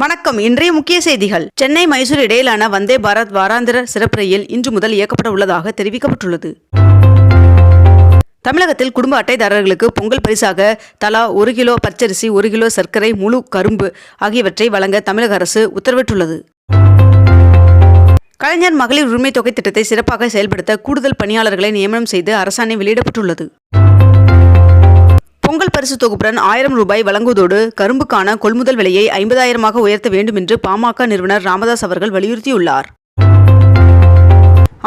வணக்கம். இன்றைய முக்கிய செய்திகள். சென்னை மைசூர் இடையிலான வந்தே பாரத் வாராந்திர சிறப்பு ரயில் இன்று முதல் இயக்கப்பட உள்ளதாக தெரிவிக்கப்பட்டுள்ளது. தமிழகத்தில் குடும்ப அட்டைதாரர்களுக்கு பொங்கல் பரிசாக தலா ஒரு கிலோ பச்சரிசி ஒரு கிலோ சர்க்கரை முழு கரும்பு ஆகியவற்றை வழங்க தமிழக அரசு உத்தரவிட்டுள்ளது. கலைஞர் மகளிர் உரிமை தொகை திட்டத்தை சிறப்பாக செயல்படுத்த கூடுதல் பணியாளர்களை நியமனம் செய்து அரசாணை வெளியிடப்பட்டுள்ளது. பொங்கல் பரிசு தொகுப்புடன் ஆயிரம் ரூபாய் வழங்குவதோடு கரும்புக்கான கொள்முதல் விலையை ஐம்பதாயிரமாக உயர்த்த வேண்டும் என்று பாமக நிறுவனர் ராமதாஸ் அவர்கள் வலியுறுத்தியுள்ளார்.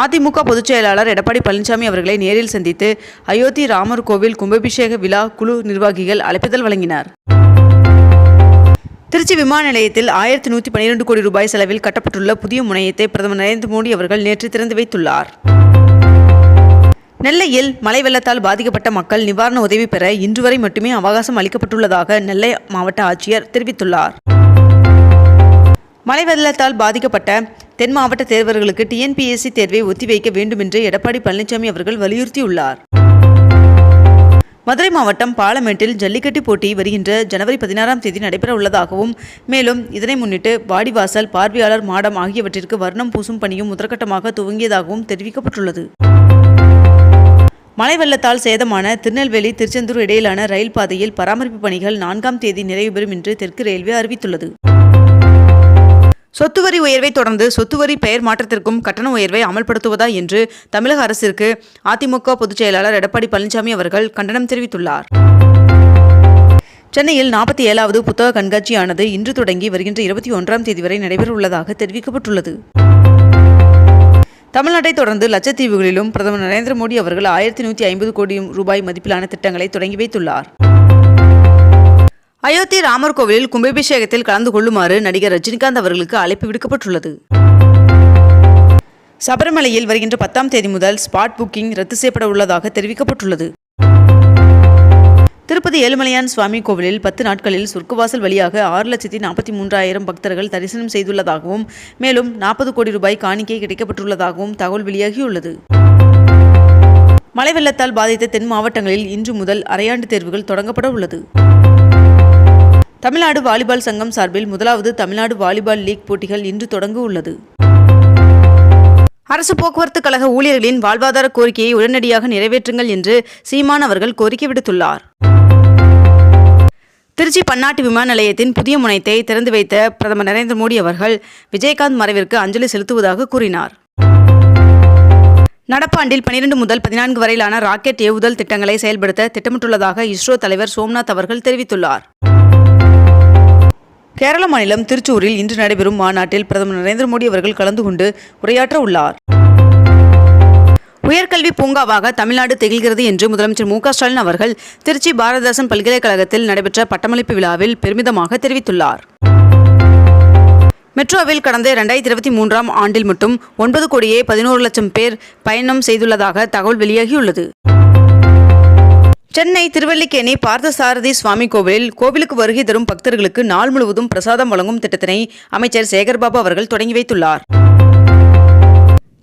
அதிமுக பொதுச் செயலாளர் எடப்பாடி பழனிசாமி அவர்களை நேரில் சந்தித்து அயோத்தி ராமர் கோவில் கும்பாபிஷேக விழா குழு நிர்வாகிகள் அழைப்புதல் வழங்கினார். திருச்சி விமான நிலையத்தில் ஆயிரத்தி நூற்றி பன்னிரெண்டு கோடி ரூபாய் செலவில் கட்டப்பட்டுள்ள புதிய முனையத்தை பிரதமர் நரேந்திர மோடி அவர்கள் நேற்று திறந்து வைத்துள்ளார். நெல்லையில் மழை வெள்ளத்தால் பாதிக்கப்பட்ட மக்கள் நிவாரண உதவி பெற இன்று வரை மட்டுமே அவகாசம் அளிக்கப்பட்டுள்ளதாக நெல்லை மாவட்ட ஆட்சியர் தெரிவித்துள்ளார். மழை வெள்ளத்தால் பாதிக்கப்பட்ட தென் மாவட்ட தேர்வர்களுக்கு டிஎன்பிஎஸ்சி தேர்வை ஒத்திவைக்க வேண்டும் என்று எடப்பாடி பழனிசாமி அவர்கள் வலியுறுத்தியுள்ளார். மதுரை மாவட்டம் பாலமேட்டில் ஜல்லிக்கட்டு போட்டி வருகின்ற ஜனவரி பதினாறாம் தேதி நடைபெற உள்ளதாகவும் மேலும் இதனை முன்னிட்டு வாடிவாசல் பார்வையாளர் மாடம் ஆகியவற்றிற்கு வர்ணம் பூசும் பணியும் முதற்கட்டமாக துவங்கியதாகவும் தெரிவிக்கப்பட்டுள்ளது. மழை வெள்ளத்தால் சேதமான திருநெல்வேலி திருச்செந்தூர் இடையிலான ரயில் பாதையில் பராமரிப்பு பணிகள் நான்காம் தேதி நிறைவு பெறும் என்று தெற்கு ரயில்வே அறிவித்துள்ளது. சொத்து வரி உயர்வை தொடர்ந்து சொத்து வரி பெயர் மாற்றத்திற்கும் கட்டண உயர்வை அமல்படுத்துவதா என்று தமிழக அரசிற்கு அதிமுக பொதுச் செயலாளர் எடப்பாடி பழனிசாமி அவர்கள் கண்டனம் தெரிவித்துள்ளார். சென்னையில் நாற்பத்தி ஏழாவது புத்தக கண்காட்சியானது இன்று தொடங்கி வருகின்ற இருபத்தி ஒன்றாம் தேதி வரை நடைபெறவுள்ளதாக தெரிவிக்கப்பட்டுள்ளது. தமிழ்நாட்டை தொடர்ந்து லட்சத்தீவுகளிலும் பிரதமர் நரேந்திர மோடி அவர்கள் ஆயிரத்தி நூற்றி ஐம்பது கோடி ரூபாய் மதிப்பிலான திட்டங்களை தொடங்கி வைத்துள்ளார். அயோத்தி ராமர் கோவிலில் கும்பாபிஷேகத்தில் கலந்து கொள்ளுமாறு நடிகர் ரஜினிகாந்த் அவர்களுக்கு அழைப்பு விடுக்கப்பட்டுள்ளது. சபரிமலையில் வருகின்ற பத்தாம் தேதி முதல் ஸ்பாட் புக்கிங் ரத்து செய்யப்பட உள்ளதாக தெரிவிக்கப்பட்டுள்ளது. திருப்பதி ஏழுமலையான் சுவாமி கோவிலில் பத்து நாட்களில் சொர்க்கவாசல் வழியாக ஆறு லட்சத்தி நாற்பத்தி மூன்றாயிரம் பக்தர்கள் தரிசனம் செய்துள்ளதாகவும் மேலும் நாற்பது கோடி ரூபாய் காணிக்கை கிடைக்கப்பட்டுள்ளதாகவும் தகவல் வெளியாகியுள்ளது. மழை வெள்ளத்தால் பாதித்த தென் மாவட்டங்களில் இன்று முதல் அரையாண்டு தேர்வுகள் தொடங்கப்பட உள்ளது. தமிழ்நாடு வாலிபால் சங்கம் சார்பில் முதலாவது தமிழ்நாடு வாலிபால் லீக் போட்டிகள் இன்று தொடங்க உள்ளது. அரசு போக்குவரத்து கழக ஊழியர்களின் வாழ்வாதார கோரிக்கையை உடனடியாக நிறைவேற்றுங்கள் என்று சீமான் அவர்கள் கோரிக்கை விடுத்துள்ளார். திருச்சி பன்னாட்டு விமான நிலையத்தின் புதிய முனையத்தை திறந்து வைத்த பிரதமர் நரேந்திர மோடி அவர்கள் விஜயகாந்த் மறைவிற்கு அஞ்சலி செலுத்துவதாக கூறினார். நடப்பாண்டில் பனிரெண்டு முதல் பதினான்கு வரையிலான ராக்கெட் ஏவுதல் திட்டங்களை செயல்படுத்த திட்டமிட்டுள்ளதாக இஸ்ரோ தலைவர் சோம்நாத் அவர்கள் தெரிவித்துள்ளார். கேரள மாநிலம் திருச்சூரில் இன்று நடைபெறும் மாநாட்டில் பிரதமர் நரேந்திர மோடி அவர்கள் கலந்து கொண்டு உரையாற்ற உள்ளார் உயர்கல்வி பூங்காவாக தமிழ்நாடு திகழ்கிறது என்று முதலமைச்சர் மு ஸ்டாலின் அவர்கள் திருச்சி பாரதிதாசன் பல்கலைக்கழகத்தில் நடைபெற்ற பட்டமளிப்பு விழாவில் பெருமிதமாக தெரிவித்துள்ளார். மெட்ரோவில் கடந்த இரண்டாயிரத்தி இருபத்தி மூன்றாம் ஆண்டில் மட்டும் ஒன்பது கோடியே பதினோரு லட்சம் பேர் பயணம் செய்துள்ளதாக தகவல் வெளியாகியுள்ளது. சென்னை திருவல்லிக்கேணி பார்த்தசாரதி சுவாமி கோவிலில் கோவிலுக்கு வருகை தரும் பக்தர்களுக்கு நாள் முழுவதும் பிரசாதம் வழங்கும் திட்டத்தினை அமைச்சர் சேகர்பாபு அவர்கள் தொடங்கி வைத்துள்ளார்.